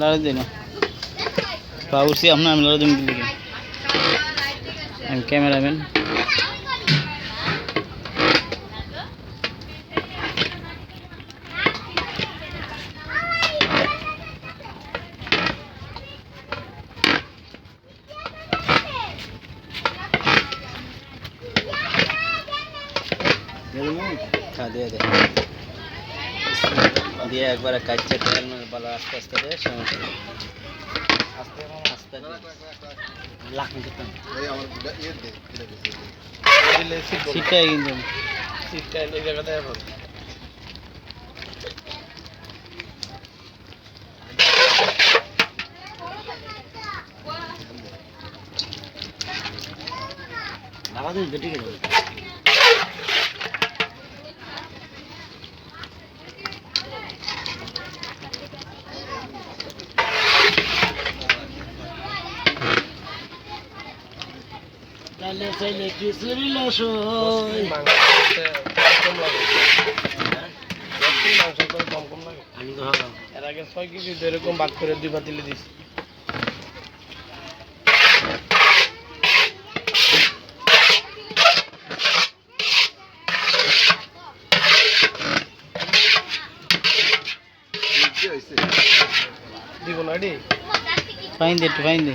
మిలాడ దేని पावर से हमने मिलाड़ देंगे लेकिन कैमरामैन दे दे দিয়ে একবারে কাটছে তেল বলা আস্তে আস্তে সমস্যা। আস্তে আস্তে লাখ দিতাম সিটটাই কিন্তু বাবা তুমি বেটে গেল। তাহলে চাইলে খিচুড়ি লসই আমি তো এর আগে ছয় কেজি এরকম ভাগ করে দুই পাতিলে দিস। দিব না এডি ফাইন দে একটু ফাইন দে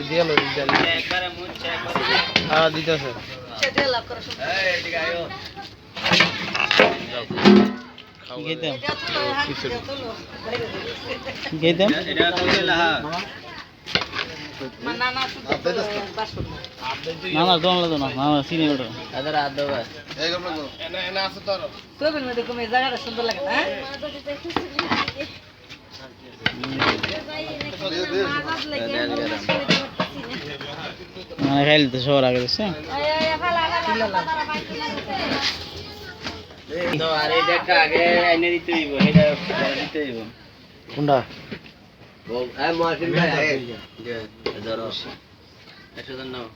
দিয়ে না না হ্যাঁ দিতেছে না না দোন লাগতো না না না চিনি ওটা আদার আদা বাস এনে এনে আছে তো আরও। মানে খাইলে তো সবার আগে দিচ্ছে আর এটা একটা আগে হইব কোনটা? আয় ধরো। একশো জন নাও।